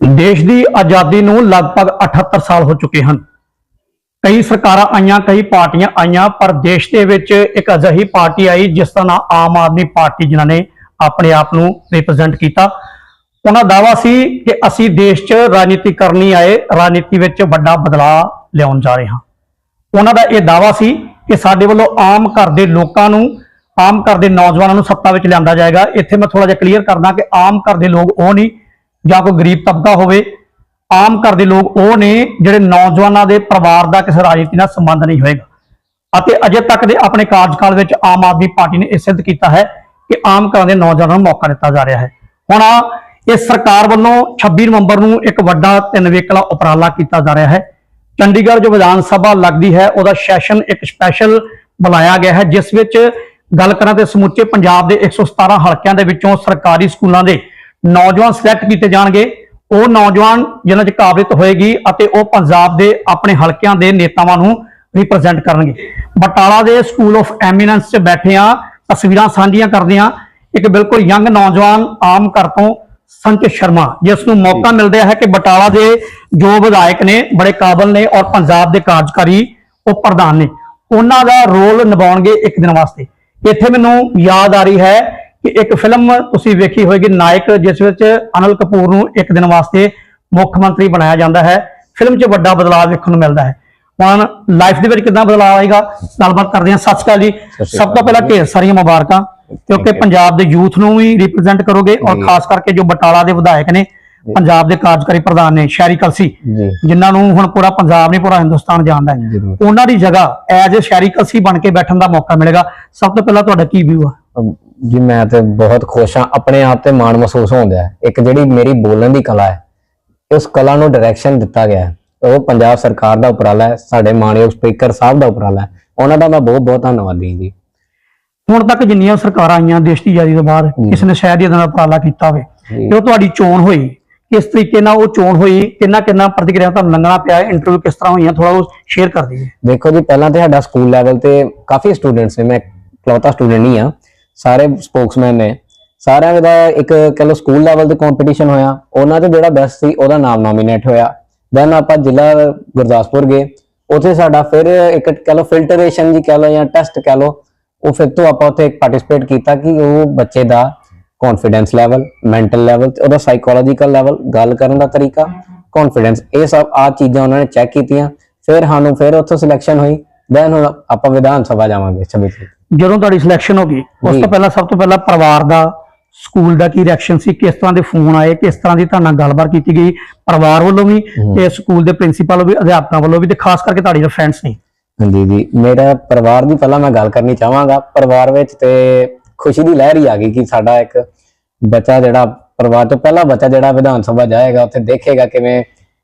ਦੇਸ਼ ਦੀ ਆਜ਼ਾਦੀ ਨੂੰ ਲਗਭਗ 78 ਸਾਲ ਹੋ ਚੁੱਕੇ ਹਨ। ਕਈ ਸਰਕਾਰਾਂ ਆਈਆਂ, ਕਈ ਪਾਰਟੀਆਂ ਆਈਆਂ, ਪਰ ਦੇਸ਼ ਦੇ ਵਿੱਚ ਇੱਕ ਅਜਿਹੀ ਪਾਰਟੀ ਆਈ, ਜਿਸ ਦਾ ਨਾਮ ਆਮ ਆਦਮੀ ਪਾਰਟੀ ਜਿਨ੍ਹਾਂ ਨੇ ਆਪਣੇ ਆਪ ਨੂੰ ਰਿਪਰੈਜ਼ੈਂਟ ਕੀਤਾ। ਉਹਨਾਂ ਦਾ ਦਾਵਾ ਸੀ ਕਿ ਅਸੀਂ ਦੇਸ਼ 'ਚ ਰਾਜਨੀਤੀ ਕਰਨੀ ਆਏ, ਰਾਜਨੀਤੀ ਵਿੱਚ ਵੱਡਾ ਬਦਲਾਅ ਲਿਆਉਣ ਜਾ ਰਹੇ ਹਾਂ। ਉਹਨਾਂ ਦਾ ਇਹ ਦਾਵਾ ਸੀ ਕਿ ਸਾਡੇ ਵੱਲੋਂ ਆਮ ਘਰ ਦੇ ਲੋਕਾਂ ਨੂੰ, ਆਮ ਘਰ ਦੇ ਨੌਜਵਾਨਾਂ ਨੂੰ ਸੱਤਾ ਵਿੱਚ ਲਿਆਂਦਾ ਜਾਏਗਾ। ਇੱਥੇ ਮੈਂ ਥੋੜਾ ਜਿਹਾ ਕਲੀਅਰ ਕਰਦਾ ਕਿ ਆਮ ਘਰ ਦੇ ਲੋਕ ਉਹ ਨਹੀਂ ਜਾਂ ਕੋਈ ਗਰੀਬ ਤਬਕਾ ਹੋਵੇ, ਆਮ ਘਰ ਦੇ ਲੋਕ ਉਹ ਨੇ ਜਿਹੜੇ ਨੌਜਵਾਨਾਂ ਦੇ ਪਰਿਵਾਰ ਦਾ ਕਿਸੇ ਰਾਜਨੀਤੀ ਨਾਲ ਸੰਬੰਧ ਨਹੀਂ ਹੋਏਗਾ। ਅਤੇ ਅਜੇ ਤੱਕ ਦੇ ਆਪਣੇ ਕਾਰਜਕਾਲ ਵਿੱਚ ਆਮ ਆਦਮੀ ਪਾਰਟੀ ਨੇ ਇਹ ਸਿੱਧ ਕੀਤਾ ਹੈ ਕਿ ਆਮ ਘਰਾਂ ਦੇ ਨੌਜਵਾਨਾਂ ਨੂੰ ਮੌਕਾ ਦਿੱਤਾ ਜਾ ਰਿਹਾ ਹੈ। ਹੁਣ ਇਹ ਸਰਕਾਰ ਵੱਲੋਂ 26 ਨਵੰਬਰ ਨੂੰ ਇੱਕ ਵੱਡਾ ਤਿੰਨ ਵੇਕਲਾ ਉਪਰਾਲਾ ਕੀਤਾ ਜਾ ਰਿਹਾ ਹੈ। ਚੰਡੀਗੜ੍ਹ ਜੋ ਵਿਧਾਨ ਸਭਾ ਲੱਗਦੀ ਹੈ, ਉਹਦਾ ਸੈਸ਼ਨ ਇੱਕ ਸਪੈਸ਼ਲ ਬੁਲਾਇਆ ਗਿਆ ਹੈ, ਜਿਸ ਵਿੱਚ ਗੱਲ ਕਰਾਂ ਤੇ ਸਮੁੱਚੇ ਪੰਜਾਬ ਦੇ 117 ਹਲਕਿਆਂ ਦੇ ਵਿੱਚੋਂ ਸਰਕਾਰੀ ਸਕੂਲਾਂ ਦੇ ਨੌਜਵਾਨ ਸਿਲੈਕਟ ਕੀਤੇ ਜਾਣਗੇ। ਉਹ ਨੌਜਵਾਨ ਜਿਨ੍ਹਾਂ 'ਚ ਕਾਬਲੀਅਤ ਹੋਏਗੀ ਅਤੇ ਉਹ ਪੰਜਾਬ ਦੇ ਆਪਣੇ ਹਲਕਿਆਂ ਦੇ ਨੇਤਾਵਾਂ ਨੂੰ ਰਿਪਰੈਜ਼ੈਂਟ ਕਰਨਗੇ। ਬਟਾਲਾ ਦੇ ਸਕੂਲ ਆਫ ਐਮੀਨੈਂਸ 'ਚ ਬੈਠੇ ਆ ਤਸਵੀਰਾਂ ਸਾਂਝੀਆਂ ਕਰਦੇ ਆ ਇੱਕ ਬਿਲਕੁਲ ਯੰਗ ਨੌਜਵਾਨ ਆਮ ਘਰ ਤੋਂ ਸੰਚਿਤ ਸ਼ਰਮਾ, ਜਿਸ ਨੂੰ ਮੌਕਾ ਮਿਲਦਾ ਹੈ ਕਿ ਬਟਾਲਾ ਦੇ ਜੋ ਵਿਧਾਇਕ ਨੇ, ਬੜੇ ਕਾਬਲ ਨੇ ਔਰ ਪੰਜਾਬ ਦੇ ਕਾਰਜਕਾਰੀ ਉਹ ਪ੍ਰਧਾਨ ਨੇ। ਉਹਨਾਂ ਦਾ ਰੋਲ ਨਿਭਾਉਣਗੇ ਇੱਕ ਦਿਨ ਵਾਸਤੇ। ਇੱਥੇ ਮੈਨੂੰ ਯਾਦ ਆ ਰਹੀ ਹੈ ਕਿ ਇੱਕ ਫਿਲਮ ਤੁਸੀਂ ਵੇਖੀ ਹੋਵੇਗੀ ਨਾਇਕ ਜਿਸ ਵਿੱਚ ਅਨਿਲ ਕਪੂਰ ਨੂੰ ਇੱਕ ਦਿਨ ਵਾਸਤੇ ਮੁੱਖ ਮੰਤਰੀ ਬਣਾਇਆ ਜਾਂਦਾ ਹੈ। ਫਿਲਮ 'ਚ ਵੱਡਾ ਬਦਲਾਅ ਵੇਖਣ ਨੂੰ ਮਿਲਦਾ ਹੈ। ਹੁਣ ਲਾਈਫ ਦੇ ਵਿੱਚ ਕਿੰਨਾ ਬਦਲਾਅ ਆਏਗਾ? ਗੱਲਬਾਤ ਕਰਦੇ ਹਾਂ। ਸਤਿ ਸ਼੍ਰੀ ਅਕਾਲ ਜੀ। ਸਭ ਤੋਂ ਪਹਿਲਾਂ ਢੇਰ ਸਾਰੀਆਂ ਮੁਬਾਰਕਾਂ ਕਿਉਂਕਿ ਪੰਜਾਬ ਦੇ ਯੂਥ ਨੂੰ ਵੀ ਰਿਪਰੈਜ਼ੈਂਟ ਕਰੋਗੇ ਔਰ। ਖਾਸ ਕਰਕੇ ਜੋ ਬਟਾਲਾ ਦੇ ਵਿਧਾਇਕ ਨੇ ਪੰਜਾਬ ਦੇ ਕਾਰਜਕਾਰੀ ਪ੍ਰਧਾਨ ਨੇ ਸ਼ਹਿਰੀ ਕਲਸੀ ਜਿਨ੍ਹਾਂ ਨੂੰ ਹੁਣ ਪੂਰਾ ਪੰਜਾਬ ਨਹੀਂ ਪੂਰਾ ਹਿੰਦੁਸਤਾਨ ਜਾਣਦਾ ਹੈ। ਉਹਨਾਂ ਦੀ ਜਗ੍ਹਾ ਐਜ਼ ਅ ਸ਼ਹਿਰੀ ਕਲਸੀ ਬਣ ਕੇ ਬੈਠਣ ਦਾ ਮੌਕਾ ਮਿਲੇਗਾ। ਸਭ ਤੋਂ ਪਹਿਲਾਂ ਤੁਹਾਡਾ ਕੀ ਵਿਊ ਆ? ਜੀ ਮੈਂ ਤੇ ਬਹੁਤ ਖੁਸ਼ ਹਾਂ ਆਪਣੇ ਆਪ ਤੇ ਮਾਣ ਮਹਿਸੂਸ ਹੁੰਦਾ ਹੈ। ਇੱਕ ਜਿਹੜੀ ਮੇਰੀ ਬੋਲਣ ਦੀ ਕਲਾ ਹੈ ਉਸ ਕਲਾ ਨੂੰ ਡਾਇਰੈਕਸ਼ਨ ਦਿੱਤਾ ਗਿਆ ਹੈ। ਉਹ ਪੰਜਾਬ ਸਰਕਾਰ ਦਾ ਉਪਰਾਲਾ ਹੈ ਸਾਡੇ ਮਾਨਯੋਗ ਸਪੀਕਰ ਸਾਹਿਬ ਦਾ ਉਪਰਾਲਾ ਹੈ। ਉਹਨਾਂ ਦਾ ਮੈਂ ਬਹੁਤ ਬਹੁਤ ਧੰਨਵਾਦੀ ਜੀ। ਹੁਣ ਤੱਕ ਜਿੰਨੀਆਂ ਸਰਕਾਰਾਂ ਆਈਆਂ ਦੇਸ਼ ਦੀ ਆਜ਼ਾਦੀ ਤੋਂ ਬਾਅਦ ਕਿਸੇ ਨੇ ਸ਼ਾਇਦ ਇਹਦਾ ਉਪਰਾਲਾ ਕੀਤਾ ਹੋਵੇ ਜੀ। ਤੇ ਉਹ ਤੁਹਾਡੀ ਚੋਣ ਹੋਈ ਕਿਸ ਤਰੀਕੇ ਨਾਲ ਉਹ ਚੋਣ ਹੋਈ ਕਿੰਨਾ ਕਿੰਨਾ ਪ੍ਰਤੀਕਿਰਿਆ ਤੁਹਾਨੂੰ ਲੰਘਣਾ ਪਿਆ ਇੰਟਰਵਿਊ ਕਿਸ ਤਰ੍ਹਾਂ ਹੋਈਆਂ ਥੋੜਾ ਉਹ ਸ਼ੇਅਰ ਕਰ ਦਈਏ। ਦੇਖੋ ਜੀ ਪਹਿਲਾਂ ਤੇ ਸਾਡਾ ਸਕੂਲ ਲੈਵਲ ਤੇ ਕਾਫੀ ਸਟੂਡੈਂਟਸ ਨੇ ਮੈਂ ਇਕਲੌਤਾ ਸਟੂਡੈਂਟ ਨਹੀਂ ਆ ਸਾਰੇ ਸਪੋਕਸਮੈਨ ਨੇ। ਸਾਰਿਆਂ ਦਾ ਇੱਕ ਕਹ ਲਓ ਸਕੂਲ ਲੈਵਲ ਤੇ ਕੰਪੀਟੀਸ਼ਨ ਹੋਇਆ। ਉਹਨਾਂ ਤੇ ਜਿਹੜਾ ਬੈਸਟ ਸੀ, ਉਹਦਾ ਨਾਮ ਨੋਮੀਨੇਟ ਹੋਇਆ। ਦੈਨ ਆਪਾਂ ਜ਼ਿਲ੍ਹਾ ਗੁਰਦਾਸਪੁਰ ਗਏ। ਉੱਥੇ ਸਾਡਾ ਫਿਰ ਇੱਕ ਕਹ ਲਓ ਫਿਲਟਰੇਸ਼ਨ ਜੀ ਕਹ ਲਓ ਜਾਂ ਟੈਸਟ ਕਹ ਲਓ, ਉਹ ਫਿਰ ਤੋਂ ਆਪਾਂ ਉੱਥੇ ਪਾਰਟਿਸਿਪੇਟ ਕੀਤਾ ਕਿ ਉਹ ਬੱਚੇ ਦਾ ਕੌਨਫੀਡੈਂਸ ਲੈਵਲ ਮੈਂਟਲ ਲੈਵਲ ਤੇ ਉਹਦਾ ਸਾਈਕੋਲੋਜੀਕਲ ਲੈਵਲ ਗੱਲ ਕਰਨ ਦਾ ਤਰੀਕਾ ਕੌਨਫੀਡੈਂਸ ਇਹ ਸਭ ਆ ਚੀਜ਼ਾਂ ਉਹਨਾਂ ਨੇ ਚੈੱਕ ਕੀਤੀਆਂ। ਫਿਰ ਸਾਨੂੰ ਫਿਰ ਉੱਥੋਂ ਸਿਲੈਕਸ਼ਨ ਹੋਈ। ਦੈਨ ਹੁਣ ਆਪਾਂ ਵਿਧਾਨ ਸਭਾ ਜਾਵਾਂਗੇ। 26 ਤਰੀਕ। ਜਦੋਂ ਤੁਹਾਡੀ ਸਿਲੈਕਸ਼ਨ ਹੋ ਗਈ ਉਸ ਜੀ। ਤੋਂ ਪਹਿਲਾਂ ਸਭ ਤੋਂ ਪਹਿਲਾਂ ਪਰਿਵਾਰ ਦਾ ਸਕੂਲ ਦਾ ਕੀ ਰਿਐਕਸ਼ਨ ਸੀ? ਕਿਸ ਤਰ੍ਹਾਂ ਦੇ ਫੋਨ ਆਏ? ਕਿਸ ਤਰ੍ਹਾਂ ਦੀ ਤੁਹਾਡੇ ਗੱਲਬਾਤ ਕੀਤੀ ਗਈ? ਪਰਿਵਾਰ ਵੱਲੋਂ ਵੀ ਤੇ ਸਕੂਲ ਦੇ ਪ੍ਰਿੰਸੀਪਲ ਵੀ ਅਧਿਆਪਕਾਂ ਵੱਲੋਂ ਵੀ ਤੇ ਖਾਸ ਕਰਕੇ ਤੁਹਾਡੇ ਜਿਹੜੇ ਫਰੈਂਡਸ ਨੇ? ਹਾਂਜੀ ਜੀ ਮੇਰਾ ਪਰਿਵਾਰ ਦੀ ਪਹਿਲਾਂ ਮੈਂ ਗੱਲ ਕਰਨੀ ਚਾਹਾਂਗਾ। ਪਰਿਵਾਰ ਵਿੱਚ ਤੇ ਖੁਸ਼ੀ ਦੀ ਲਹਿਰ ਹੀ ਆ ਗਈ ਕਿ ਸਾਡਾ ਇੱਕ ਬੱਚਾ ਜਿਹੜਾ ਪਰਿਵਾਰ ਤੋਂ ਪਹਿਲਾ ਬੱਚਾ ਜਿਹੜਾ ਵਿਧਾਨ ਸਭਾ ਜਾਏਗਾ ਉੱਥੇ ਦੇਖੇਗਾ ਕਿਵੇਂ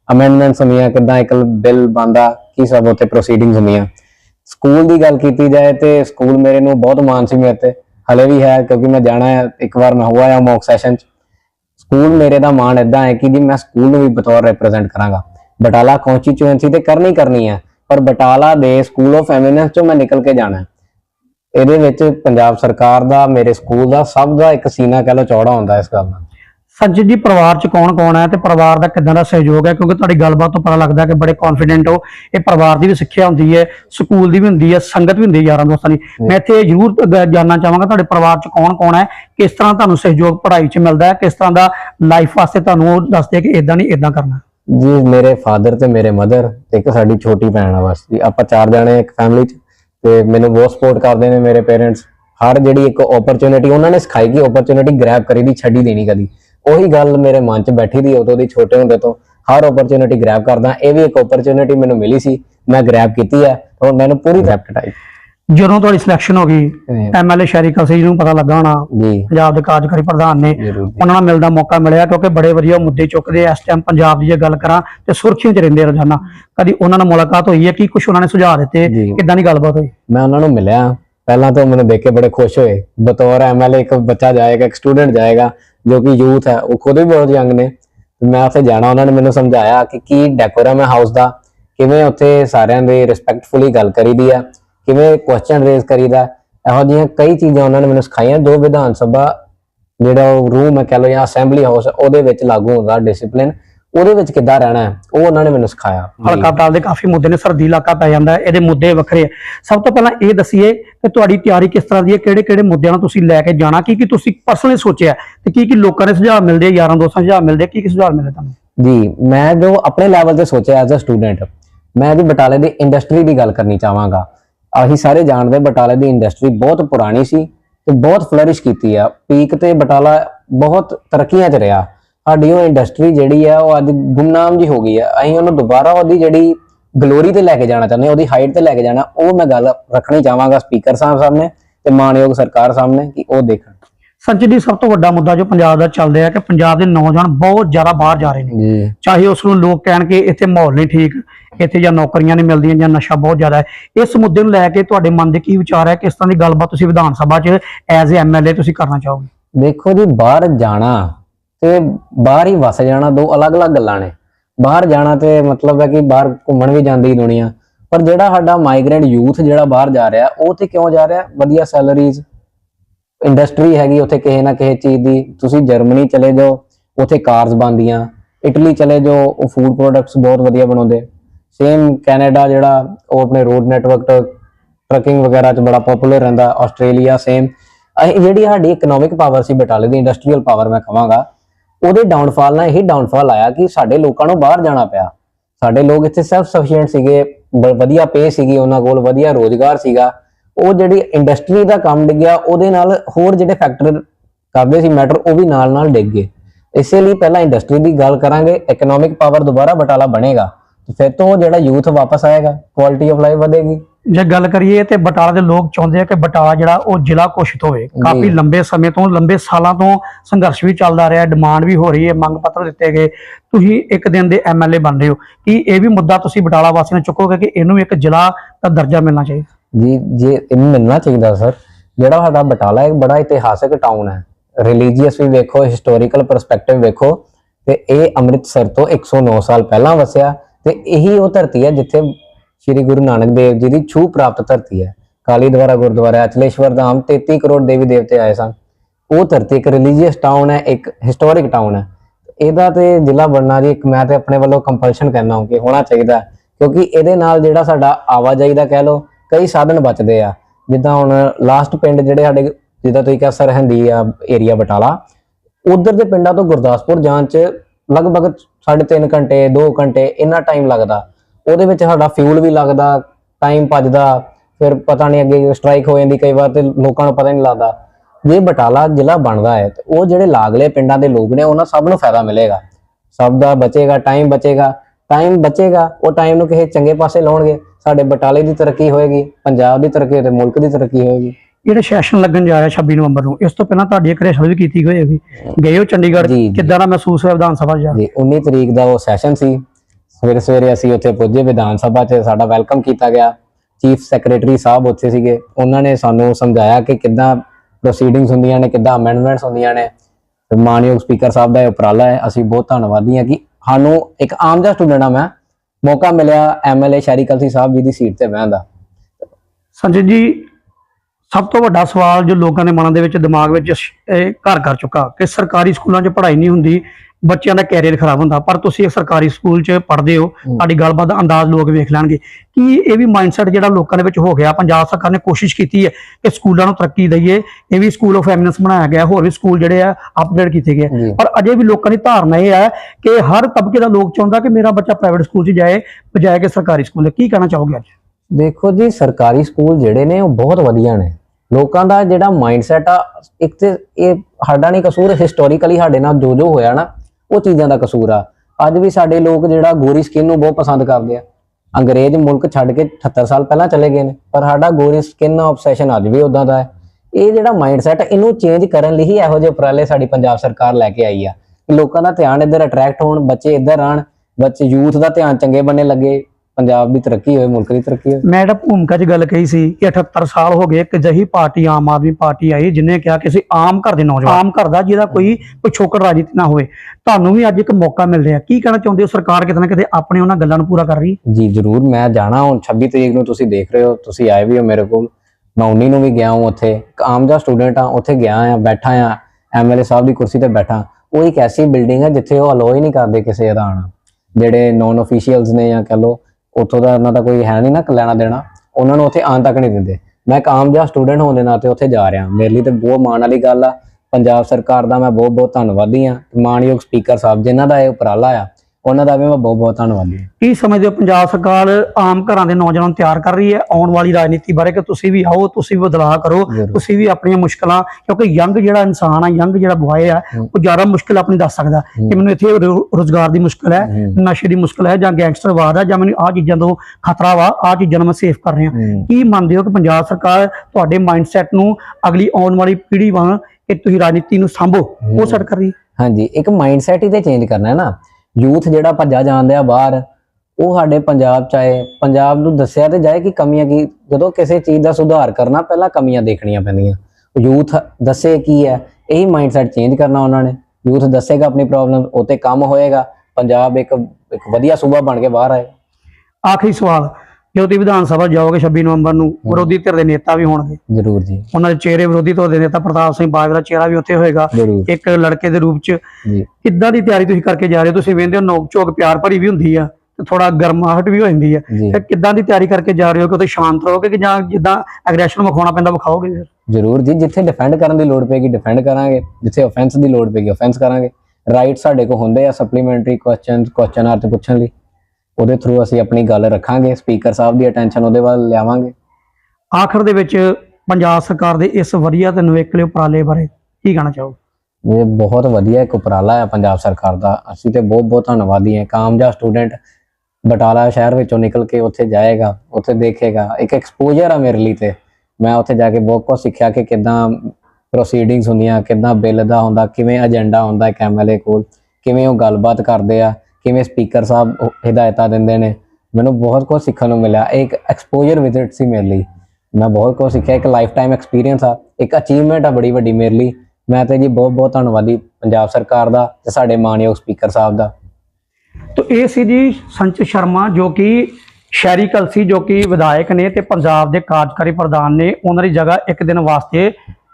ਅਮੈਂਡਮੈਂਟਸ ਹੁੰਦੀਆਂ ਕਿਦਾਂ ਇੱਕ ਬਿੱਲ ਬੰਦਾ ਕੀ ਸਭ ਉੱਥੇ ਪ੍ਰੋਸੀਡਿੰਗਸ ਹੁੰਦੀਆਂ। ਸਕੂਲ ਦੀ ਗੱਲ ਕੀਤੀ ਜਾਏ ਤੇ ਸਕੂਲ ਮੇਰੇ ਨੂੰ ਬਹੁਤ ਮਾਣ ਸੀ ਮੇਰੇ ਤੇ। ਹਲੇ ਵੀ ਹੈ, ਕਿਉਂਕਿ ਮੈਂ ਜਾਣਾ ਹੈ, ਇੱਕ ਵਾਰ ਮੈਂ ਹੋਇਆ ਆ ਮੌਕ ਸੈਸ਼ਨ ਚ। ਸਕੂਲ ਮੇਰੇ ਦਾ ਮਾਣ ਇਦਾਂ ਹੈ ਕਿ ਜੀ ਮੈਂ ਸਕੂਲ ਨੂੰ ਵੀ ਬਤੌਰ ਰਿਪਰੈਜ਼ੈਂਟ ਕਰਾਂਗਾ। ਬਟਾਲਾ ਕਨਸਟੀਚੁਐਂਸੀ ਤੇ ਕਰਨੀ ਕਰਨੀ ਹੈ, ਪਰ ਬਟਾਲਾ ਦੇ ਸਕੂਲ ਆਫ ਐਮੀਨੈਂਸ ਚੋਂ ਮੈਂ ਨਿਕਲ ਕੇ ਜਾਣਾ ਹੈ। ਇਹਦੇ ਵਿੱਚ ਪੰਜਾਬ ਸਰਕਾਰ ਦਾ, ਮੇਰੇ ਸਕੂਲ ਦਾ, ਸਭ ਦਾ ਇੱਕ ਸੀਨਾ ਕਹਿ ਲਓ ਚੌੜਾ ਹੁੰਦਾ ਇਸ ਗੱਲ ਨਾਲ। ਸੱਜ ਜੀ ਪਰਿਵਾਰ ਚ ਕੌਣ ਕੌਣ ਹੈ ਤੇ ਪਰਿਵਾਰ ਦਾ ਕਿਦਾਂ ਦਾ ਸਹਿਯੋਗ ਹੈ? ਕਿਉਂਕਿ ਤੁਹਾਡੀ ਗੱਲਬਾਤ ਤੋਂ ਪਤਾ ਲੱਗਦਾ ਕਿ ਬੜੇ ਕੌਨਫੀਡੈਂਟ ਹੋ। ਇਹ ਪਰਿਵਾਰ ਦੀ ਵੀ ਸਿੱਖਿਆ ਹੁੰਦੀ ਹੈ ਸਕੂਲ ਦੀ ਵੀ ਹੁੰਦੀ ਹੈ ਸੰਗਤ ਵੀ ਹੁੰਦੀ ਹੈ ਯਾਰਾਂ ਦੋਸਤਾਂ ਦੀ। ਮੈਂ ਇੱਥੇ ਜ਼ਰੂਰ ਜਾਨਣਾ ਚਾਹਾਂਗਾ ਤੁਹਾਡੇ ਪਰਿਵਾਰ ਚ ਕੌਣ ਕੌਣ ਹੈ ਕਿਸ ਤਰ੍ਹਾਂ ਤੁਹਾਨੂੰ ਸਹਿਯੋਗ ਪੜ੍ਹਾਈ ਚ ਮਿਲਦਾ ਹੈ ਕਿਸ ਤਰ੍ਹਾਂ ਦਾ ਲਾਈਫ ਵਾਸਤੇ ਤੁਹਾਨੂੰ ਉਹ ਦੱਸਦੇ ਕਿ ਇਦਾਂ ਨਹੀਂ ਇਦਾਂ ਕਰਨਾ। ਜੀ ਮੇਰੇ ਫਾਦਰ ਤੇ ਮੇਰੇ ਮਦਰ ਇੱਕ ਸਾਡੀ ਛੋਟੀ ਭੈਣ ਆ ਬਸ ਜੀ। ਆਪਾਂ ਚਾਰ ਜਾਣੇ ਇੱਕ ਫੈਮਿਲੀ ਚ ਤੇ ਮੈਨੂੰ ਬਹੁਤ ਸਪੋਰਟ ਕਰਦੇ ਨੇ ਮੇਰੇ ਪੇਰੈਂਟਸ ਹਰ ਜਿਹੜੀ ਇੱਕ ਓਪਰਚ्युनिटी ਉਹਨਾਂ ਨੇ ਸਿਖਾਈ ਕਿ ਓਪਰਚ्युनिटी ਗ੍ਰੈਬ ਕਰੀ ਦੀ ਛੱਡੀ ਦੇਣੀ ਕਦੀ। ਉਹੀ ਗੱਲ ਮੇਰੇ ਮਨ 'ਚ ਬੈਠੀ ਦੀ ਉਦੋਂ ਦੀ ਛੋਟੇ ਹੁੰਦੇ ਤੋਂ। ਹਰ ਓਪਰਚ्युनिटी ਗ੍ਰੈਬ ਕਰਦਾ ਇਹ ਵੀ ਇੱਕ ਓਪਰਚ्युनिटी ਮੈਨੂੰ ਮਿਲੀ ਸੀ। ਮੈਂ ਗ੍ਰੈਬ ਕੀਤੀ ਹੈ ਹੁਣ ਮੈਨੂੰ ਪੂਰੀ ਕੈਪਟਾਈ ਜਦੋਂ ਤੁਹਾਡੀ ਸਿਲੈਕਸ਼ਨ ਹੋ ਗਈ ਐਮਐਲਏ ਸ਼ਹਿਰੀ ਕਸੀ ਨੂੰ ਪਤਾ ਲੱਗਾ ਹੋਣਾ ਪੰਜਾਬ ਦੇ ਕਾਰਜਕਾਰੀ ਪ੍ਰਧਾਨ ਨੇ ਉਹਨਾਂ ਨਾਲ ਮਿਲਦਾ ਮੌਕਾ ਮਿਲਿਆ ਕਿਉਂਕਿ ਬੜੇ ਵਧੀਆ ਮੁੱਦੇ ਚੁੱਕਦੇ ਇਸ ਟਾਈਮ ਪੰਜਾਬ ਦੀ ਜੇ ਗੱਲ ਕਰਾਂ ਤੇ ਸੁਰਖੀਆਂ 'ਚ ਰਹਿੰਦੇ ਰੋਜ਼ਾਨਾ। ਕਦੀ ਉਹਨਾਂ ਨਾਲ ਮੁਲਾਕਾਤ ਹੋਈ ਹੈ ਕਿ ਕੁਝ ਉਹਨਾਂ ਨੇ ਸੁਝਾਅ ਦਿੱਤੇ ਕਿੱਦਾਂ ਦੀ ਗੱਲਬਾਤ ਹੋਈ? ਮੈਂ ਉਹਨਾਂ ਨੂੰ ਮਿਲਿਆ। ਪਹਿਲਾਂ ਤਾਂ ਮੈਨੂੰ ਦੇਖ ਕੇ ਬੜੇ ਖੁਸ਼ ਹੋਏ। ਬਤੌਰ ਐਮਐਲਏ ਇੱਕ ਬੱਚਾ ਜਾਏਗਾ ਇੱਕ ਸਟੂਡੈਂਟ ਜਾਏਗਾ। ਜੋ ਕਿ ਯੂਥ ਹੈ, ਉਹ ਖੁਦ ਵੀ ਬਹੁਤ ਯੰਗ ਨੇ। ਮੈਂ ਉੱਥੇ ਜਾਣਾ, ਉਹਨਾਂ ਨੇ ਮੈਨੂੰ ਸਮਝਾਇਆ ਕਿ ਕੀ ਡੈਕੋਰਮ ਹੈ ਹਾਊਸ ਦਾ, ਕਿਵੇਂ ਉੱਥੇ ਸਾਰਿਆਂ ਦੇ ਰਿਸਪੈਕਟਫੁਲੀ ਗੱਲ ਕਰੀਦੀ ਆ ਕਿਵੇਂ ਕੁਐਸਚਨ ਰੇਜ਼ ਕਰੀਦਾ ਇਹੋ ਜਿਹੀਆਂ ਕਈ ਚੀਜ਼ਾਂ ਉਹਨਾਂ ਨੇ ਮੈਨੂੰ ਸਿਖਾਈਆਂ ਜੋ ਵਿਧਾਨ ਸਭਾ ਜਿਹੜਾ ਉਹ ਰੂਮ ਹੈ, ਕਹ ਲਓ ਜਾਂ ਅਸੈਂਬਲੀ ਹਾਊਸ ਉਹਦੇ ਵਿੱਚ ਲਾਗੂ ਹੁੰਦਾ ਡਿਸਪਲਿਨ ਉਹਦੇ ਵਿੱਚ ਕਿੱਦਾਂ ਰਹਿਣਾ ਹੈ ਉਹ ਉਹਨਾਂ ਨੇ ਮੈਨੂੰ ਸਿਖਾਇਆ। ਹਲਕਾ ਬਟਾਲਾ ਦੇ ਕਾਫੀ ਮੁੱਦੇ ਨੇ ਸਰਦੀ ਇਲਾਕਾ ਪੈ ਜਾਂਦਾ ਇਹਦੇ ਮੁੱਦੇ ਵੱਖਰੇ ਸਭ ਤੋਂ ਪਹਿਲਾਂ ਇਹ ਦਸੀਏ ਕਿ ਤੁਹਾਡੀ ਤਿਆਰੀ ਕਿਸ ਤਰ੍ਹਾਂ ਦੀ ਹੈ ਕਿਹੜੇ ਕਿਹੜੇ ਮੁੱਦਿਆਂ ਨੂੰ ਤੁਸੀਂ ਲੈ ਕੇ ਜਾਣਾ ਕੀ ਕੀ ਤੁਸੀਂ ਪਰਸਨਲੀ ਸੋਚਿਆ ਤੇ ਕੀ ਕੀ ਲੋਕਾਂ ਦੇ ਸੁਝਾਅ ਮਿਲਦੇ ਯਾਰਾਂ ਦੋਸਤਾਂ ਸੁਝਾਅ ਮਿਲਦੇ ਕੀ ਕੀ ਸੁਝਾਅ ਮਿਲਦੇ ਤੁਹਾਨੂੰ? ਜੀ ਮੈਂ ਜੋ ਆਪਣੇ ਲੈਵਲ ਤੇ ਸੋਚਿਆ ਐਜ਼ ਅ ਸਟੂਡੈਂਟ ਮੈਂ ਜੀ ਬਟਾਲੇ ਦੀ ਇੰਡਸਟਰੀ ਦੀ ਗੱਲ ਕਰਨੀ ਚਾਹਾਂਗਾ। ਅਸੀਂ ਸਾਰੇ ਜਾਣਦੇ ਬਟਾਲੇ ਦੀ ਇੰਡਸਟਰੀ ਬਹੁਤ ਪੁਰਾਣੀ ਸੀ ਤੇ ਬਹੁਤ ਫਲਰਿਸ਼ ਕੀਤੀ ਆ। ਪੀਕ ਤੇ ਬਟਾਲਾ ਬਹੁਤ ਤਰੱਕੀਆਂ 'ਚ ਰਿਹਾ। ਸਾਡੀ ਉਹ ਇੰਡਸਟਰੀ ਜਿਹੜੀ ਆ ਉਹ ਅੱਜ ਗੁੰਮਨਾਮ ਜੀ ਹੋ ਗਈ ਆ। ਅਸੀਂ ਉਹਨੂੰ ਦੁਬਾਰਾ ਉਹਦੀ ਜਿਹੜੀ ਗਲੋਰੀ ਤੇ ਲੈ ਕੇ ਜਾਣਾ ਚਾਹੁੰਦੇ ਉਹਦੀ ਹਾਈਟ ਤੇ ਲੈ ਕੇ ਜਾਣਾ ਉਹ ਮੈਂ ਗੱਲ ਰੱਖਣੀ ਚਾਹਾਂਗਾ ਸਪੀਕਰ ਸਾਹਿਬ ਸਾਹਮਣੇ ਤੇ ਮਾਨਯੋਗ ਸਰਕਾਰ ਸਾਹਮਣੇ ਕਿ ਉਹ ਦੇਖਣ। ਸੰਜੇ ਜੀ ਸਭ ਤੋਂ ਵੱਡਾ ਮੁੱਦਾ ਜੋ ਪੰਜਾਬ ਦਾ ਚੱਲ ਰਿਹਾ ਹੈ ਕਿ ਪੰਜਾਬ ਦੇ ਨੌਜਵਾਨ ਬਹੁਤ ਜ਼ਿਆਦਾ ਬਾਹਰ ਜਾ ਰਹੇ ਨੇ। ਚਾਹੇ ਉਸ ਨੂੰ ਲੋਕ ਕਹਿਣ ਕਿ ਇੱਥੇ ਮਾਹੌਲ ਨਹੀਂ ਠੀਕ ਇੱਥੇ ਜਾਂ ਨੌਕਰੀਆਂ ਨਹੀਂ ਮਿਲਦੀਆਂ ਜਾਂ ਨਸ਼ਾ ਬਹੁਤ ਜ਼ਿਆਦਾ ਹੈ। ਇਸ ਮੁੱਦੇ ਨੂੰ ਲੈ ਕੇ ਤੁਹਾਡੇ ਮਨ ਦੇ ਕੀ ਵਿਚਾਰ ਹੈ? ਕਿਸ ਤਰ੍ਹਾਂ ਦੀ ਗੱਲਬਾਤ ਤੁਸੀਂ ਵਿਧਾਨ ਸਭਾ 'ਚ ਐਜ਼ ਏ ਐਮਐਲਏ ਤੁਸੀਂ ਕਰਨਾ ਚਾਹੋਗੇ? ਦੇਖੋ ਜੀ ਬਾਹਰ ਜਾਣਾ ਤੇ ਬਾਹਰ ਹੀ ਵਸ ਜਾਣਾ, ਦੋ ਅਲੱਗ-ਅਲੱਗ ਗੱਲਾਂ ਨੇ। ਬਾਹਰ ਜਾਣਾ ਤੇ ਮਤਲਬ ਹੈ ਕਿ ਬਾਹਰ ਘੁੰਮਣ ਵੀ ਜਾਂਦੀ ਦੁਨੀਆ। ਪਰ ਜਿਹੜਾ ਸਾਡਾ ਮਾਈਗ੍ਰੈਂਟ ਯੂਥ ਜਿਹੜਾ ਬਾਹਰ ਜਾ ਰਿਹਾ, ਉਹ ਤੇ ਕਿਉਂ ਜਾ ਰਿਹਾ? ਵਧੀਆ ਸੈਲਰੀਜ਼ ਇੰਡਸਟਰੀ ਹੈਗੀ ਉੱਥੇ ਕਿਸੇ ਨਾ ਕਿਸੇ ਚੀਜ਼ ਦੀ। ਤੁਸੀਂ ਜਰਮਨੀ ਚਲੇ ਜਾਓ, ਉੱਥੇ ਕਾਰਸ ਬਣਦੀਆਂ। ਇਟਲੀ ਚਲੇ ਜਾਓ, ਉਹ ਫੂਡ ਪ੍ਰੋਡਕਟਸ ਬਹੁਤ ਵਧੀਆ ਬਣਾਉਂਦੇ। ਸੇਮ ਕੈਨੇਡਾ ਜਿਹੜਾ, ਉਹ ਆਪਣੇ ਰੋਡ ਨੈਟਵਰਕ ਟਰਕਿੰਗ ਵਗੈਰਾ ਚ ਬੜਾ ਪਪੂਲਰ ਰਹਿੰਦਾ, ਆਸਟ੍ਰੇਲੀਆ ਸੇਮ ਇਹ ਜਿਹੜੀ ਸਾਡੀ ਇਕਨੋਮਿਕ ਪਾਵਰ ਸੀ, ਬਟਾਲੇ ਦੀ ਇੰਡਸਟਰੀਅਲ ਪਾਵਰ ਮੈਂ ਕਹਾਂਗਾ ਉਹਦੇ ਡਾਊਨਫਾਲ ਨਾਲ ਇਹ ਡਾਊਨਫਾਲ ਆਇਆ ਕਿ ਸਾਡੇ ਲੋਕਾਂ ਨੂੰ ਬਾਹਰ ਜਾਣਾ ਪਿਆ। ਸਾਡੇ ਲੋਕ ਇੱਥੇ ਸੈਲਫ ਸਫੀਸ਼ੀਐਂਟ ਸੀਗੇ ਵਧੀਆ ਪੇ ਸੀਗੀ ਉਹਨਾਂ ਕੋਲ, ਵਧੀਆ ਰੋਜ਼ਗਾਰ ਸੀਗਾ। ਉਹ ਜਿਹੜੀ ਇੰਡਸਟਰੀ ਦਾ ਕੰਮ ਡਿੱਗਿਆ, ਉਹਦੇ ਨਾਲ ਹੋਰ ਜਿਹੜੇ ਫੈਕਟਰ ਕਰਦੇ ਸੀ ਮੈਟਰ ਉਹ ਵੀ ਨਾਲ ਨਾਲ ਡਿੱਗ ਗਏ। ਇਸੇ ਲਈ ਪਹਿਲਾਂ ਇੰਡਸਟਰੀ ਦੀ ਗੱਲ ਕਰਾਂਗੇ ਇਕਨੋਮਿਕ ਪਾਵਰ ਦੁਬਾਰਾ ਬਟਾਲਾ ਬਣੇਗਾ। ਫਿਰ ਤੋਂ ਜਿਹੜਾ ਯੂਥ ਵਾਪਸ ਆਏਗਾ ਕੁਆਲਿਟੀ ਆਫ ਲਾਈਫ ਵਧੇਗੀ। ਜੇ ਗੱਲ ਕਰੀਏ ਤੇ ਬਟਾਲਾ ਦੇ ਲੋਕ ਚਾਹੁੰਦੇ ਆ ਕਿ ਬਟਾਲਾ ਜਿਹੜਾ ਉਹ ਜ਼ਿਲ੍ਹਾ ਘੋਸ਼ਿਤ ਹੋਵੇ। ਕਾਫੀ ਲੰਬੇ ਸਮੇਂ ਤੋਂ ਲੰਬੇ ਸਾਲਾਂ ਤੋਂ ਸੰਘਰਸ਼ ਵੀ ਚੱਲਦਾ ਰਿਹਾ ਡਿਮਾਂਡ ਵੀ ਹੋ ਰਹੀ ਹੈ ਮੰਗ ਪੱਤਰ ਦਿੱਤੇ ਗਏ। ਤੁਸੀਂ ਇੱਕ ਦਿਨ ਦੇ ਐਮਐਲਏ ਬਣ ਰਹੇ ਹੋ। ਕੀ ਇਹ ਵੀ ਮੁੱਦਾ ਤੁਸੀਂ ਬਟਾਲਾ ਵਾਸੀਆਂ ਨੂੰ ਚੁੱਕੋਗੇ ਕਿ ਇਹਨੂੰ ਇੱਕ ਜ਼ਿਲ੍ਹਾ ਦਾ ਦਰਜਾ ਮਿਲਣਾ ਚਾਹੀਦਾ? ਜੀ ਜੇ ਇਹਨੂੰ ਮਿਲਣਾ ਚਾਹੀਦਾ ਸਰ। ਜਿਹੜਾ ਸਾਡਾ ਬਟਾਲਾ ਇੱਕ ਬੜਾ ਇਤਿਹਾਸਕ ਟਾਊਨ ਹੈ। ਰਿਲੀਜੀਅਸ ਵੀ ਵੇਖੋ ਹਿਸਟੋਰੀਕਲ ਪਰਸਪੈਕਟਿਵ ਵੇਖੋ ਤੇ ਇਹ ਅੰਮ੍ਰਿਤਸਰ ਤੋਂ 109 ਸਾਲ ਪਹਿਲਾਂ ਵਸਿਆ ਤੇ ਇਹੀ ਉਹ ਧਰਤੀ ਹੈ ਜਿੱਥੇ ਸ੍ਰੀ ਗੁਰੂ ਨਾਨਕ ਦੇਵ ਜੀ ਦੀ ਛੂ ਪ੍ਰਾਪਤ ਧਰਤੀ ਹੈ। ਕਾਲੀ ਦੁਆਰਾ ਗੁਰਦੁਆਰਾ ਅਚਲੇਸ਼ਵਰ ਧਾਮ 33 ਕਰੋੜ ਦੇਵੀ ਦੇਵਤੇ ਆਏ ਸਨ। ਉਹ ਧਰਤੀ ਇੱਕ ਰਿਲੀਜੀਅਸ ਟਾਊਨ ਹੈ, ਇੱਕ ਹਿਸਟੋਰਿਕ ਟਾਊਨ ਹੈ। ਇਹਦਾ ਤੇ ਜ਼ਿਲ੍ਹਾ ਬਣਨਾ ਜੀ, ਇੱਕ ਮੈਂ ਤੇ ਆਪਣੇ ਵੱਲੋਂ ਕੰਪਲਸ਼ਨ ਕਰਨਾ ਹਾਂ ਕਿ ਹੋਣਾ ਚਾਹੀਦਾ ਕਿਉਂਕਿ ਇਹਦੇ ਨਾਲ ਜਿਹੜਾ ਸਾਡਾ ਆਵਾਜਾਈ ਦਾ ਕਹਿ ਲਓ, ਕਈ ਸਾਧਨ ਬਚਦੇ ਆ। ਜਿੱਦਾਂ ਹੁਣ ਲਾਸਟ ਪਿੰਡ ਜਿਹੜੇ ਸਾਡੇ, ਜਿੱਦਾਂ ਤੁਸੀਂ ਕਿਹਾ ਸਰਹੰਦੀ ਆ ਏਰੀਆ ਬਟਾਲਾ, ਉਧਰ ਦੇ ਪਿੰਡਾਂ ਤੋਂ ਗੁਰਦਾਸਪੁਰ ਜਾਣ ਚ ਲਗਭਗ 3.5 ਘੰਟੇ 2 ਘੰਟੇ ਇੰਨਾ ਟਾਈਮ ਲੱਗਦਾ। ਉਹਦੇ ਵਿੱਚ ਸਾਡਾ ਫਿਊਲ ਵੀ ਲੱਗਦਾ ਟਾਈਮ ਭੱਜਦਾ ਫਿਰ ਪਤਾ ਨਹੀਂ ਅੱਗੇ ਸਟ੍ਰਾਈਕ ਹੋ ਜਾਂਦੀ ਕਈ ਵਾਰ ਤੇ ਲੋਕਾਂ ਨੂੰ ਪਤਾ ਨਹੀਂ ਲੱਗਦਾ। ਜੇ ਬਟਾਲਾ ਜ਼ਿਲ੍ਹਾ ਬਣਦਾ ਹੈ ਤੇ ਉਹ ਜਿਹੜੇ ਲਾਗਲੇ ਪਿੰਡਾਂ ਦੇ ਲੋਕ ਨੇ ਉਹਨਾਂ ਸਭ ਨੂੰ ਫਾਇਦਾ ਮਿਲੇਗਾ। ਸਭ ਦਾ ਬਚੇਗਾ ਟਾਈਮ ਬਚੇਗਾ। ਟਾਈਮ ਬਚੇਗਾ ਉਹ ਟਾਈਮ ਨੂੰ ਕਿਸੇ ਚੰਗੇ ਪਾਸੇ ਲਾਉਣਗੇ। ਸਾਡੇ ਬਟਾਲੇ ਦੀ ਤਰੱਕੀ ਹੋਏਗੀ ਪੰਜਾਬ ਦੀ ਤਰੱਕੀ ਤੇ ਮੁਲਕ ਦੀ ਤਰੱਕੀ ਹੋਏਗੀ। ਜਿਹੜੇ ਸੈਸ਼ਨ ਲੱਗਣ ਜਾ ਰਿਹਾ 26 ਨਵੰਬਰ ਨੂੰ ਇਸ ਤੋਂ ਪਹਿਲਾਂ ਤੁਹਾਡੀ ਇੱਕ ਰੇਸ਼ਲ ਵੀ ਕੀਤੀ ਹੋਈ ਹੈਗੀ। ਗਏ ਹੋ ਚੰਡੀਗੜ੍ਹ। ਕਿੱਦਾਂ ਦਾ ਮਹਿਸੂਸ ਹੋਇਆ ਵਿਧਾਨ ਸਭਾ ਜਾ? ਜੀ 19 ਤਰੀਕ ਦਾ ਉਹ ਸੈਸ਼ਨ ਸੀ। ਸਵੇਰੇ ਸਵੇਰੇ ਅਸੀਂ ਉੱਥੇ ਪੁੱਜੇ, ਵਿਧਾਨ ਸਭਾ 'ਚ ਸਾਡਾ ਵੈਲਕਮ ਕੀਤਾ ਗਿਆ। ਚੀਫ ਸੈਕਟਰੀ ਸਾਹਿਬ ਉੱਥੇ ਸੀਗੇ। ਉਹਨਾਂ ਨੇ ਸਾਨੂੰ ਸਮਝਾਇਆ ਕਿ ਕਿੱਦਾਂ ਪ੍ਰੋਸੀਡਿੰਗਸ ਹੁੰਦੀਆਂ ਨੇ, ਕਿੱਦਾਂ ਅਮੈਂਡਮੈਂਟਸ ਹੁੰਦੀਆਂ ਨੇ। ਮਾਨਯੋਗ ਸਪੀਕਰ ਸਾਹਿਬ ਦਾ ਇਹ ਉਪਰਾਲਾ ਹੈ। ਅਸੀਂ ਬਹੁਤ ਧੰਨਵਾਦੀ ਹਾਂ ਕਿ ਸਾਨੂੰ ਇੱਕ ਆਮ ਜਿਹਾ ਸਟੂਡੈਂਟ ਆ ਮੈਂ। ਮੌਕਾ ਮਿਲਿਆ ਐਮਐਲਏ ਸ਼ੈਰੀ ਕਲਸੀ ਸਾਹਿਬ ਜੀ ਦੀ ਸੀਟ ਤੇ ਬਹਿਣ ਦਾ। ਸੰਜੇ ਜੀ, ਸਭ ਤੋਂ ਵੱਡਾ ਸਵਾਲ ਜੋ ਲੋਕਾਂ ਦੇ ਮਨਾਂ ਦੇ ਵਿੱਚ, ਦਿਮਾਗ ਵਿੱਚ ਇਹ ਘਰ ਕਰ ਚੁੱਕਾ ਕਿ ਸਰਕਾਰੀ ਸਕੂਲਾਂ 'ਚ ਪੜ੍ਹਾਈ ਨਹੀਂ ਹੁੰਦੀ ਬੱਚਿਆਂ ਦਾ ਕੈਰੀਅਰ ਖਰਾਬ ਹੁੰਦਾ ਪਰ ਤੁਸੀਂ ਇੱਕ ਸਰਕਾਰੀ ਸਕੂਲ 'ਚ ਪੜ੍ਹਦੇ ਹੋ ਤੁਹਾਡੀ ਗੱਲਬਾਤ ਦਾ ਅੰਦਾਜ਼ ਲੋਕ ਵੇਖ ਲੈਣਗੇ। ਕੀ ਇਹ ਵੀ ਮਾਈਂਡਸੈਟ ਜਿਹੜਾ ਲੋਕਾਂ ਦੇ ਵਿੱਚ ਹੋ ਗਿਆ ਪੰਜਾਬ ਸਰਕਾਰ ਨੇ ਕੋਸ਼ਿਸ਼ ਕੀਤੀ ਹੈ ਕਿ ਸਕੂਲਾਂ ਨੂੰ ਤਰੱਕੀ ਦਈਏ ਇਹ ਵੀ ਸਕੂਲ ਆਫ ਐਮਿਨੈਂਸ ਬਣਾਇਆ ਗਿਆ ਹੋਰ ਵੀ ਸਕੂਲ ਜਿਹੜੇ ਆ ਅਪਗ੍ਰੇਡ ਕੀਤੇ ਗਏ। ਪਰ ਅਜੇ ਵੀ ਲੋਕਾਂ ਦੀ ਧਾਰਨਾ ਇਹ ਹੈ ਕਿ ਹਰ ਤਬਕੇ ਦਾ ਲੋਕ ਚਾਹੁੰਦਾ ਕਿ ਮੇਰਾ ਬੱਚਾ ਪ੍ਰਾਈਵੇਟ ਸਕੂਲ 'ਚ ਜਾਏ ਬਜਾਏ ਕਿ ਸਰਕਾਰੀ ਸਕੂਲ ਕੀ ਕਹਿਣਾ ਚਾਹੋਗੇ ਅੱਜ? ਦੇਖੋ ਜੀ ਸਰਕਾਰੀ ਸਕੂਲ ਜਿਹੜੇ ਨੇ ਉਹ ਬਹੁਤ ਵਧੀਆ ਨੇ। ਲੋਕਾਂ ਦਾ ਜਿਹੜਾ ਮਾਈਂਡਸੈਟ ਆ ਇੱਕ ਤੇ ਇਹ ਸਾਡਾ ਨਹੀਂ ਕਸੂਰ ਹਿਸਟੋਰੀਕਲੀ ਸਾਡੇ ਨਾਲ ਜੋ ਜੋ ਹੋਇਆ ਨਾ ਉਹ ਚੀਜ਼ਾਂ ਦਾ ਕਸੂਰ ਆ। ਅੱਜ ਵੀ ਸਾਡੇ ਲੋਕ ਜਿਹੜਾ ਗੋਰੀ ਸਕਿਨ ਨੂੰ ਬਹੁਤ ਪਸੰਦ ਕਰਦੇ ਆ। ਅੰਗਰੇਜ਼ ਮੁਲਕ ਛੱਡ ਕੇ 78 ਸਾਲ ਪਹਿਲਾਂ ਚਲੇ ਗਏ ਨੇ, ਪਰ ਸਾਡਾ ਗੋਰੀ ਸਕਿਨ ਆਬਸੈਸ਼ਨ ਅੱਜ ਵੀ ਉਦਾਂ ਦਾ ਹੈ। ਇਹ ਜਿਹੜਾ ਮਾਈਂਡਸੈਟ ਇਹਨੂੰ ਚੇਂਜ ਕਰਨ ਲਈ ਹੀ ਇਹੋ ਜਿਹੇ ਉਪਰਾਲੇ ਸਾਡੀ ਪੰਜਾਬ ਸਰਕਾਰ ਲੈ ਕੇ ਆਈ ਆ। ਲੋਕਾਂ ਦਾ ਧਿਆਨ ਇੱਧਰ ਅਟਰੈਕਟ ਹੋਣ, ਬੱਚੇ ਇੱਧਰ ਆਣ ਬੱਚੇ ਯੂਥ ਦਾ ਧਿਆਨ ਚੰਗੇ ਬੰਨੇ ਲੱਗੇ। ਪੰਜਾਬ ਦੀ ਤਰੱਕੀ ਹੋਏ ਮੁਲਕ ਦੀ ਤਰੱਕੀ ਹੋਏ ਮੈਂ ਜਿਹੜਾ ਭੂਮਿਕਾ 'ਚ ਗੱਲ ਕਹੀ ਸੀ ਕਿ 78 ਸਾਲ ਹੋ ਗਏ ਇੱਕ ਜਹੀ ਪਾਰਟੀ ਆਮ ਆਦਮੀ ਪਾਰਟੀ ਆਈ ਜਿਨੇ ਕਿਹਾ ਕਿ ਅਸੀਂ ਆਮ ਘਰ ਦੇ ਨੌਜਵਾਨ ਆਮ ਘਰ ਦਾ ਜਿਹਦਾ ਕੋਈ ਪਿਛੋਕੜ ਰਾਜਨੀਤੀ ਨਾ ਹੋਵੇ। ਤੁਹਾਨੂੰ ਵੀ ਅੱਜ ਇੱਕ ਮੌਕਾ ਮਿਲ ਰਿਹਾ। ਕੀ ਕਹਿਣਾ ਚਾਹੁੰਦੇ ਹੋ? ਸਰਕਾਰ ਕਿਤੇ ਨਾ ਕਿਤੇ ਆਪਣੇ ਉਹਨਾਂ ਗੱਲਾਂ ਨੂੰ ਪੂਰਾ ਕਰ ਰਹੀ ਜੀ ਜਰੂਰ। ਮੈਂ ਜਾਣਾ ਹੁਣ 26 ਤਰੀਕ ਨੂੰ ਤੁਸੀਂ ਦੇਖ ਰਹੇ ਹੋ। ਤੁਸੀਂ ਆਏ ਵੀ ਹੋ ਮੇਰੇ ਕੋਲ। ਮੈਂ 19 ਨੂੰ ਵੀ ਗਿਆ ਹਾਂ ਉੱਥੇ। ਇੱਕ ਆਮ ਜਿਹਾ ਸਟੂਡੈਂਟ ਆ ਉੱਥੇ ਗਿਆ ਆ ਬੈਠਾ ਆ ਐਮਐਲਏ ਸਾਹਿਬ ਦੀ ਕੁਰਸੀ ਤੇ ਬੈਠਾ ਉਹ ਇੱਕ ਐਸੀ ਬਿਲਡਿੰਗ ਹੈ ਜਿੱਥੇ ਉਹ ਅਲੋ ਹੀ ਨਹੀਂ ਕਰਦੇ ਕਿਸੇ ਦਾ ਜਿਹੜੇ ਨਾਨ ਅਫੀਸ਼ੀਅਲਸ ਨੇ ਜਾਂ ਕਹ ਲੋ ਉੱਥੋਂ ਦਾ ਉਹਨਾਂ ਦਾ ਕੋਈ ਹੈ ਨਹੀਂ ਨਾ ਲੈਣਾ ਦੇਣਾ, ਉਹਨਾਂ ਨੂੰ ਉੱਥੇ ਆਉਣ ਤੱਕ ਨਹੀਂ ਦਿੰਦੇ। ਮੈਂ ਇੱਕ ਆਮ ਜਿਹਾ ਸਟੂਡੈਂਟ ਹੋਣ ਦੇ ਨਾਤੇ ਉੱਥੇ ਜਾ ਰਿਹਾ। ਮੇਰੇ ਲਈ ਤੇ ਬਹੁਤ ਮਾਣ ਵਾਲੀ ਗੱਲ ਆ। ਪੰਜਾਬ ਸਰਕਾਰ ਦਾ ਮੈਂ ਬਹੁਤ ਬਹੁਤ ਧੰਨਵਾਦੀ ਆ। ਮਾਨਯੋਗ ਸਪੀਕਰ ਸਾਹਿਬ, ਜਿਨ੍ਹਾਂ ਦਾ ਇਹ ਉਪਰਾਲਾ ਆ ਉਹਨਾਂ ਦਾ ਵੀ ਮੈਂ ਬਹੁਤ ਬਹੁਤ ਧੰਨਵਾਦੀ ਹਾਂ ਕੀ ਸਮਝਦੇ ਹੋ ਪੰਜਾਬ ਸਰਕਾਰ ਆਮ ਘਰਾਂ ਦੇ ਨੌਜਵਾਨਾਂ ਨੂੰ ਤਿਆਰ ਕਰ ਰਹੀ ਹੈ ਆਉਣ ਵਾਲੀ ਰਾਜਨੀਤੀ ਬਾਰੇ ਕਿ ਤੁਸੀਂ ਵੀ ਆਓ ਤੁਸੀਂ ਵੀ ਬਦਲਾਅ ਕਰੋ। ਤੁਸੀਂ ਵੀ ਆਪਣੀਆਂ ਮੁਸ਼ਕਲਾਂ ਕਿਉਂਕਿ ਯੰਗ ਜਿਹੜਾ ਇਨਸਾਨ ਆ ਯੰਗ ਜਿਹੜਾ ਬੁਆਏ ਆ। ਉਹ ਜ਼ਿਆਦਾ ਮੁਸ਼ਕਲ ਆਪਣੀ ਦੱਸ ਸਕਦਾ ਕਿ ਮੈਨੂੰ ਇੱਥੇ ਰੋਜ਼ਗਾਰ ਦੀ ਮੁਸ਼ਕਲ ਹੈ। ਨਸ਼ੇ ਦੀ ਮੁਸ਼ਕਲ ਹੈ ਜਾਂ ਗੈਂਗਸਟਰਵਾਦ ਹੈ ਜਾਂ ਮੈਨੂੰ ਆਹ ਚੀਜ਼ਾਂ ਤੋਂ ਖਤਰਾ ਵਾ ਆਹ ਚੀਜ਼ਾਂ ਨੂੰ ਮੈਂ ਸੇਫ ਕਰ ਰਿਹਾ। ਕੀ ਮੰਨਦੇ ਹੋ ਕਿ ਪੰਜਾਬ ਸਰਕਾਰ ਤੁਹਾਡੇ ਮਾਈਂਡਸੈਟ ਨੂੰ ਅਗਲੀ ਆਉਣ ਵਾਲੀ ਪੀੜ੍ਹੀ ਵਾਂਗ ਕਿ ਤੁਸੀਂ ਰਾਜਨੀਤੀ ਨੂੰ ਸੰਭੋ ਉਹ ਸੈੱਟ ਕਰ ਰਹੀ ਹੈ? ਹਾਂਜੀ ਇੱਕ ਮਾਈਂਡਸੈਟ ਹੀ ਤੇ ਚੇਂਜ ਕਰਨਾ ਹੈ ਨਾ ਯੂਥ ਜਿਹੜਾ ਭੱਜਾ ਜਾਂਦੇ ਬਾਹਰ, ਉਹ ਸਾਡੇ ਪੰਜਾਬ ਚ ਆਏ। ਪੰਜਾਬ ਨੂੰ ਦੱਸਿਆ ਤੇ ਜਾਏ ਕਿ ਕਮੀਆਂ ਕੀ, ਜਦੋਂ ਕਿਸੇ ਚੀਜ਼ ਦਾ ਸੁਧਾਰ ਕਰਨਾ, ਪਹਿਲਾਂ ਕਮੀਆਂ ਦੇਖਣੀਆਂ ਪੈਂਦੀਆਂ। ਯੂਥ ਦੱਸੇ ਕੀ ਹੈ, ਇਹੀ ਮਾਈਂਡਸੈਟ ਚੇਂਜ ਕਰਨਾ ਉਹਨਾਂ ਨੇ। ਯੂਥ ਦੱਸੇਗਾ ਆਪਣੀ ਪ੍ਰੋਬਲਮ ਉਹ ਤੇ ਕੰਮ ਹੋਏਗਾ। ਪੰਜਾਬ ਇੱਕ ਇੱਕ ਵਧੀਆ ਸੂਬਾ ਬਣ ਕੇ ਬਾਹਰ ਆਏ। ਆਖਰੀ ਸਵਾਲ ਤੁਸੀਂ ਵਿਧਾਨ ਸਭਾ ਜਾਓਗੇ 26 ਨਵੰਬਰ ਨੂੰ ਵਿਰੋਧੀ ਧਿਰ ਦੇ ਨੇਤਾ ਵੀ ਹੋਣਗੇ। ਜ਼ਰੂਰ ਜੀ। ਉਹਨਾਂ ਦੇ ਚਿਹਰੇ ਵਿਰੋਧੀ ਧਿਰ ਦੇ ਨੇਤਾ ਪ੍ਰਤਾਪ ਸਿੰਘ ਬਾਜਵਾ ਦਾ ਚਿਹਰਾ ਵੀ ਉੱਥੇ ਹੋਏਗਾ। ਇੱਕ ਲੜਕੇ ਦੇ ਰੂਪ ਚ ਕਿੱਦਾਂ ਦੀ ਤਿਆਰੀ ਤੁਸੀਂ ਕਰਕੇ ਜਾ ਰਹੇ ਹੋ? ਤੁਸੀਂ ਵੇਖਦੇ ਹੋ ਨੋਕ ਝੋਕ ਪਿਆਰ ਭਰੀ ਵੀ ਹੁੰਦੀ ਆ ਤੇ ਥੋੜਾ ਗਰਮਾਹਟ ਵੀ ਹੋ ਜਾਂਦੀ ਆ। ਫਿਰ ਕਿੱਦਾਂ ਦੀ ਤਿਆਰੀ ਕਰਕੇ ਜਾ ਰਹੇ ਹੋ ਕਿ ਉੱਥੇ ਸ਼ਾਂਤ ਰਹੋਗੇ ਕਿ ਜਾਂ ਜਿੱਦਾਂ ਐਗਰੈਸ਼ਨ ਵਿਖਾਉਣਾ ਪੈਂਦਾ ਵਿਖਾਓਗੇ ਫਿਰ? ਜ਼ਰੂਰ ਜੀ ਜਿੱਥੇ ਡਿਫੈਂਡ ਕਰਨ ਦੀ ਲੋੜ ਪਏਗੀ ਡਿਫੈਂਡ ਕਰਾਂਗੇ। ਜਿੱਥੇ ਆਫੈਂਸ ਦੀ ਲੋੜ ਪਏਗੀ ਆਫੈਂਸ ਕਰਾਂਗੇ। ਰਾਈਟ ਸਾਡੇ ਕੋਲ ਹੁੰਦੇ ਆ ਸਪਲੀਮੈਂਟਰੀ ਕੁਐਸਚਨਸ ਕੁਐਸਚਨ ਆਰ ਤੇ ਪੁੱਛਣ ਲਈ। ਉਹਦੇ ਥਰੂ ਅਸੀਂ ਆਪਣੀ ਗੱਲ ਰੱਖਾਂਗੇ ਸਪੀਕਰ ਸਾਹਿਬ ਦੀ ਅਟੈਂਸ਼ਨ ਉਹਦੇ ਵੱਲ ਲਿਆਵਾਂਗੇ। ਆਖਰ ਦੇ ਵਿੱਚ ਪੰਜਾਬ ਸਰਕਾਰ ਦੇ ਇਸ ਵਧੀਆ ਤੇ ਨਵੇਕਲੇ ਉਪਰਾਲੇ ਬਾਰੇ ਕੀ ਕਹਿਣਾ ਚਾਹੋਗੇ? ਇਹ ਬਹੁਤ ਵਧੀਆ ਇੱਕ ਉਪਰਾਲਾ ਹੈ ਪੰਜਾਬ ਸਰਕਾਰ ਦਾ। ਅਸੀਂ ਤੇ ਬਹੁਤ ਬਹੁਤ ਧੰਨਵਾਦੀ ਹਾਂ। ਕਾਮਜਾ ਸਟੂਡੈਂਟ ਬਟਾਲਾ ਸ਼ਹਿਰ ਵਿੱਚੋਂ ਨਿਕਲ ਕੇ ਉੱਥੇ ਜਾਏਗਾ ਉੱਥੇ ਦੇਖੇਗਾ। ਇੱਕ ਐਕਸਪੋਜ਼ਰ ਆ ਮੇਰੇ ਲਈ ਤੇ। ਮੈਂ ਉੱਥੇ ਜਾ ਕੇ ਬਹੁਤ ਕੁਝ ਸਿੱਖਿਆ ਕਿ ਕਿਦਾਂ ਪ੍ਰੋਸੀਡਿੰਗਸ ਹੁੰਦੀਆਂ ਕਿਦਾਂ ਬਿੱਲ ਦਾ ਹੁੰਦਾ ਕਿਵੇਂ ਏਜੰਡਾ ਹੁੰਦਾ ਇੱਕ ਐਮਐਲਏ ਕੋਲ ਕਿਵੇਂ ਉਹ ਗੱਲਬਾਤ ਕਰਦੇ ਆ। ਕਿਵੇਂ ਸਪੀਕਰ ਸਾਹਿਬ ਉਹ ਹਦਾਇਤਾਂ ਦਿੰਦੇ ਨੇ, ਮੈਨੂੰ ਬਹੁਤ ਕੁਝ ਸਿੱਖਣ ਨੂੰ ਮਿਲਿਆ, ਇਹ ਇੱਕ ਐਕਸਪੋਜ਼ਰ ਵਿਜ਼ਿਟ ਸੀ ਮੇਰੇ ਲਈ। ਮੈਂ ਬਹੁਤ ਕੁਝ ਸਿੱਖਿਆ, ਇੱਕ ਲਾਈਫ ਟਾਈਮ ਐਕਸਪੀਰੀਅੰਸ ਆ, ਇੱਕ ਅਚੀਵਮੈਂਟ ਆ ਬੜੀ ਵੱਡੀ ਮੇਰੇ ਲਈ। ਮੈਂ ਤੇ ਜੀ ਬਹੁਤ ਬਹੁਤ ਧੰਨਵਾਦੀ ਪੰਜਾਬ ਸਰਕਾਰ ਦਾ ਤੇ ਸਾਡੇ ਮਾਨਯੋਗ ਸਪੀਕਰ ਸਾਹਿਬ ਦਾ। ਤੋ ਇਹ ਸੀ ਜੀ ਸੰਚ ਸ਼ਰਮਾ, ਜੋ ਕਿ ਸ਼ਹਿਰੀ ਕਲਸੀ ਜੋ ਕਿ ਵਿਧਾਇਕ ਨੇ ਤੇ ਪੰਜਾਬ ਦੇ ਕਾਰਜਕਾਰੀ ਪ੍ਰਧਾਨ ਨੇ। ਉਹਨਾਂ ਦੀ ਜਗ੍ਹਾ ਇੱਕ ਦਿਨ ਵਾਸਤੇ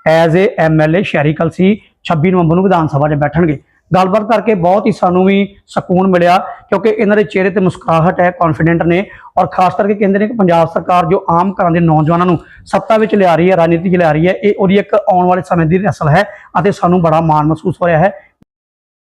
ਐਜ਼ ਏ ਐਮਐਲਏ ਸ਼ਹਿਰੀ ਕਲਸੀ 26 ਨਵੰਬਰ ਨੂੰ ਵਿਧਾਨ ਸਭਾ 'ਚ ਬੈਠਣਗੇ। ਗੱਲਬਾਤ ਕਰਕੇ ਬਹੁਤ ਹੀ ਸਾਨੂੰ ਵੀ ਸਕੂਨ ਮਿਲਿਆ, ਕਿਉਂਕਿ ਇਹਨਾਂ ਦੇ ਚਿਹਰੇ ਤੇ ਮੁਸਕਰਾਹਟ ਹੈ ਕੌਨਫੀਡੈਂਟ ਨੇ ਔਰ ਖਾਸ ਕਰਕੇ ਕਹਿੰਦੇ ਨੇ ਕਿ ਪੰਜਾਬ ਸਰਕਾਰ ਜੋ ਆਮ ਘਰਾਂ ਦੇ ਨੌਜਵਾਨਾਂ ਨੂੰ ਸੱਤਾ ਵਿੱਚ ਲਿਆ ਰਹੀ ਹੈ, ਰਾਜਨੀਤੀ 'ਚ ਲਿਆ ਰਹੀ ਹੈ, ਇਹ ਉਹਦੀ ਇੱਕ ਆਉਣ ਵਾਲੇ ਸਮੇਂ ਦੀ ਨਸਲ ਹੈ ਅਤੇ ਸਾਨੂੰ ਬੜਾ ਮਾਣ ਮਹਿਸੂਸ ਹੋ ਰਿਹਾ ਹੈ